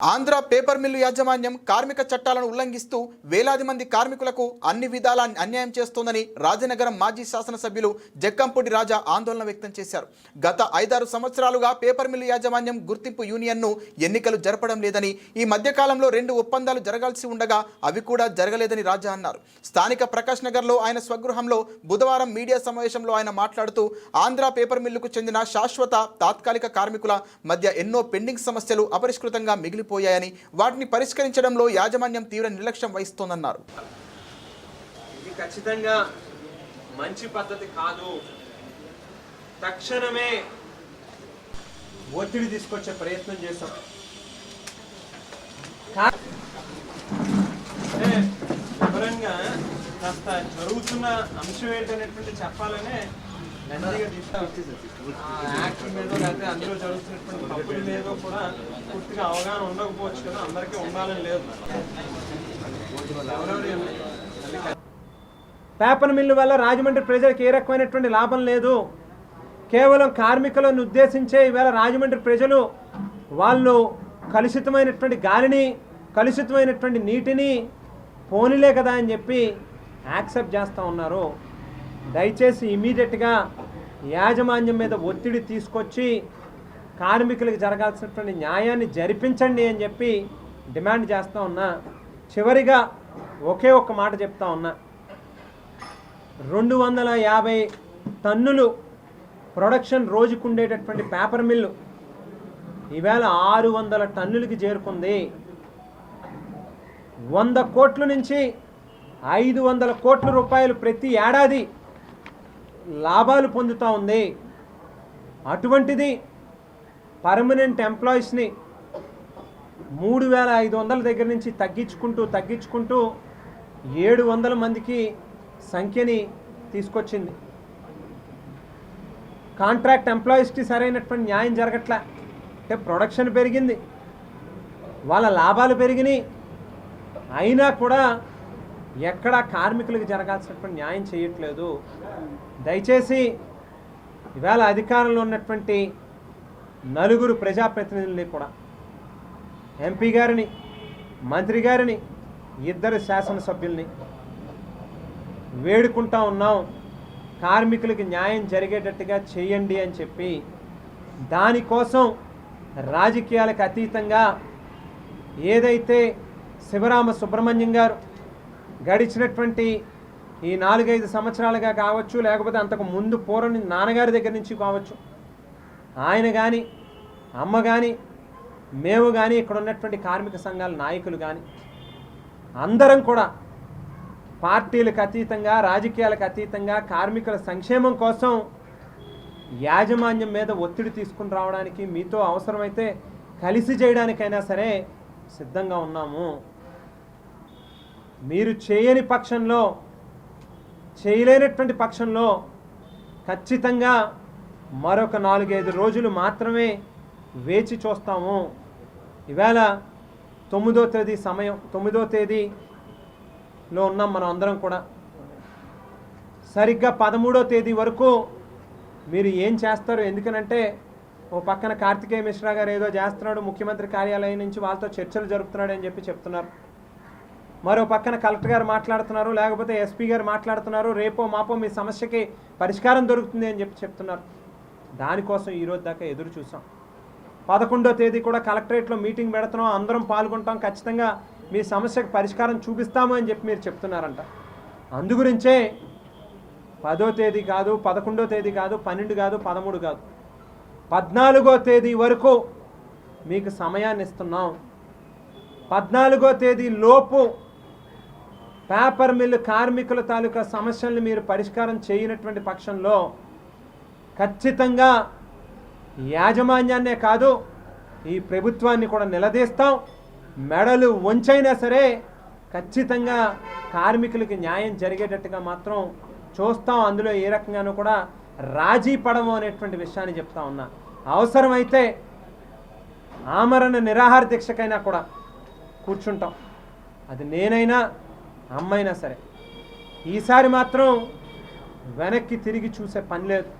Andhra paper mill యాజమాన్యం కార్మిక చట్టాలను ఉల్లంఘిస్తూ వేలాది మంది కార్మికులకు అన్ని విధాల అన్యాయం చేస్తోందని రాజనగరం మాజీ శాసనసభ్యులు జక్కంపూడి రాజా ఆందోళన వ్యక్తం చేశారు. గత ఐదారు సంవత్సరాలుగా పేపర్ మిల్లు యాజమాన్యం గుర్తింపు యూనియన్ను ఎన్నికలు జరపడం లేదని ఈ మధ్యకాలంలో రెండు ఒప్పందాలు జరగాల్సి ఉండగా అవి కూడా జరగలేదని రాజా అన్నారు. స్థానిక ప్రకాష్ నగర్లో ఆయన స్వగృహంలో బుధవారం మీడియా సమావేశంలో ఆయన మాట్లాడుతూ ఆంధ్ర పేపర్ మిల్లుకు చెందిన శాశ్వత తాత్కాలిక కార్మికుల మధ్య ఎన్నో పెండింగ్ సమస్యలు అపరిష్కృతంగా మిగిలిపోయాయని వాటిని పరిష్కరించడంలో యాజమాన్యం తీవ్ర నిర్లక్ష్యం వహిస్తోందన్నారు. ఇది ఖచ్చితంగా మంచి పద్ధతి కాదు. తక్షణమే ఒత్తిడి తీసుకొచ్చే ప్రయత్నం చేస్తాం. అంటే వివరంగా కాస్త జరుగుతున్న అంశం ఏంటనేటువంటి చెప్పాలనే యాక్ట్ మీద లేకపోతే అందులో జరుగుతున్నటువంటి తప్పుల మీద కూడా పూర్తిగా అవగాహన ఉండకపోవచ్చు కదా అందరికీ ఉండాలని లేదు పేపర్ మిల్లు వల్ల రాజమండ్రి ప్రజలకు ఏ రకమైనటువంటి లాభం లేదు. కేవలం కార్మికులను ఉద్దేశించే ఈవేళ రాజమండ్రి ప్రజలు వాళ్ళు కలుషితమైనటువంటి గాలిని కలుషితమైనటువంటి నీటిని పోనీలే కదా అని చెప్పి యాక్సెప్ట్ చేస్తూ ఉన్నారు. దయచేసి ఇమీడియట్గా యాజమాన్యం మీద ఒత్తిడి తీసుకొచ్చి కార్మికులకు జరగాల్సినటువంటి న్యాయాన్ని జరిపించండి అని చెప్పి డిమాండ్ చేస్తూ ఉన్నా. చివరిగా ఒకే ఒక్క మాట చెప్తా ఉన్నా. రెండు వందల యాభై టన్నులు ప్రొడక్షన్ రోజుకు ఉండేటటువంటి పేపర్ మిల్లు ఈవేళ ఆరు వందల టన్నులకి చేరుకుంది. వంద కోట్ల నుంచి ఐదు వందల కోట్ల రూపాయలు ప్రతి ఏడాది లాభాలు పొందుతూ ఉంది. అటువంటిది పర్మనెంట్ ఎంప్లాయీస్ని మూడు వేల ఐదు వందల దగ్గర నుంచి తగ్గించుకుంటూ తగ్గించుకుంటూ ఏడు వందల మందికి సంఖ్యని తీసుకొచ్చింది. కాంట్రాక్ట్ ఎంప్లాయీస్కి సరైనటువంటి న్యాయం జరగట్లే. అంటే ప్రొడక్షన్ పెరిగింది. వాళ్ళ లాభాలు పెరిగినాయి. అయినా కూడా ఎక్కడా కార్మికులకు జరగాల్సినటువంటి న్యాయం చేయట్లేదు. దయచేసి ఇవాళ అధికారంలో ఉన్నటువంటి నలుగురు ప్రజాప్రతినిధుల్ని కూడా ఎంపీ గారిని మంత్రి గారిని ఇద్దరు శాసనసభ్యుల్ని వేడుకుంటా ఉన్నాం. కార్మికులకి న్యాయం జరిగేటట్టుగా చేయండి అని చెప్పి దానికోసం రాజకీయాలకు అతీతంగా ఏదైతే శివరామ సుబ్రహ్మణ్యం గారు గడిచినటువంటి ఈ నాలుగైదు సంవత్సరాలుగా కావచ్చు లేకపోతే అంతకు ముందు పూర్వం నాన్నగారి దగ్గర నుంచి కావచ్చు. ఆయన కానీ అమ్మ కానీ మేము కానీ ఇక్కడ ఉన్నటువంటి కార్మిక సంఘాల నాయకులు కానీ అందరం కూడా పార్టీలకు అతీతంగా రాజకీయాలకు అతీతంగా కార్మికుల సంక్షేమం కోసం యాజమాన్యం మీద ఒత్తిడి తీసుకుని రావడానికి మీతో అవసరమైతే కలిసి చేయడానికైనా సరే సిద్ధంగా ఉన్నాము. మీరు చేయని పక్షంలో చేయలేనటువంటి పక్షంలో ఖచ్చితంగా మరొక నాలుగైదు రోజులు మాత్రమే వేచి చూస్తాము. ఈవేళ తొమ్మిదో తేదీ సమయం తొమ్మిదో తేదీలో ఉన్నాం మనం అందరం కూడా. సరిగ్గా పదమూడో తేదీ వరకు మీరు ఏం చేస్తారు? ఎందుకనంటే ఓ పక్కన కార్తికేయ మిశ్రా గారు ఏదో చేస్తున్నాడు ముఖ్యమంత్రి కార్యాలయం నుంచి వాళ్ళతో చర్చలు జరుపుతున్నాడు అని చెప్పి చెప్తున్నారు. మరో పక్కన కలెక్టర్ గారు మాట్లాడుతున్నారు లేకపోతే ఎస్పీ గారు మాట్లాడుతున్నారు రేపో మాపో మీ సమస్యకి పరిష్కారం దొరుకుతుంది అని చెప్పి చెప్తున్నారు. దానికోసం ఈరోజు దాకా ఎదురు చూసాం. పదకొండో తేదీ కూడా కలెక్టరేట్లో మీటింగ్ పెడుతున్నాం అందరం పాల్గొంటాం ఖచ్చితంగా మీ సమస్యకు పరిష్కారం చూపిస్తాము అని చెప్పి మీరు చెప్తున్నారంట. అందుగురించే పదో తేదీ కాదు పదకొండో తేదీ కాదు పన్నెండు కాదు పదమూడు కాదు. పద్నాలుగో తేదీ వరకు మీకు సమయాన్ని ఇస్తున్నాం. పద్నాలుగో తేదీ లోపు పేపర్ మిల్లు కార్మికుల తాలూకా సమస్యలను మీరు పరిష్కారం చేయనటువంటి పక్షంలో ఖచ్చితంగా యాజమాన్యాన్నే కాదు ఈ ప్రభుత్వాన్ని కూడా నిలదీస్తాం. మెడలు వంచైనా సరే ఖచ్చితంగా కార్మికులకి న్యాయం జరిగేటట్టుగా మాత్రం చూస్తాం. అందులో ఏ రకంగానూ కూడా రాజీ పడము అనేటువంటి విషయాన్ని చెప్తా ఉన్నా. అవసరమైతే ఆమరణ నిరాహార దీక్షకైనా కూడా కూర్చుంటాం. అది నేనైనా అమ్మైనా సరే. ఈసారి మాత్రం వెనక్కి తిరిగి చూసే పని లేదు.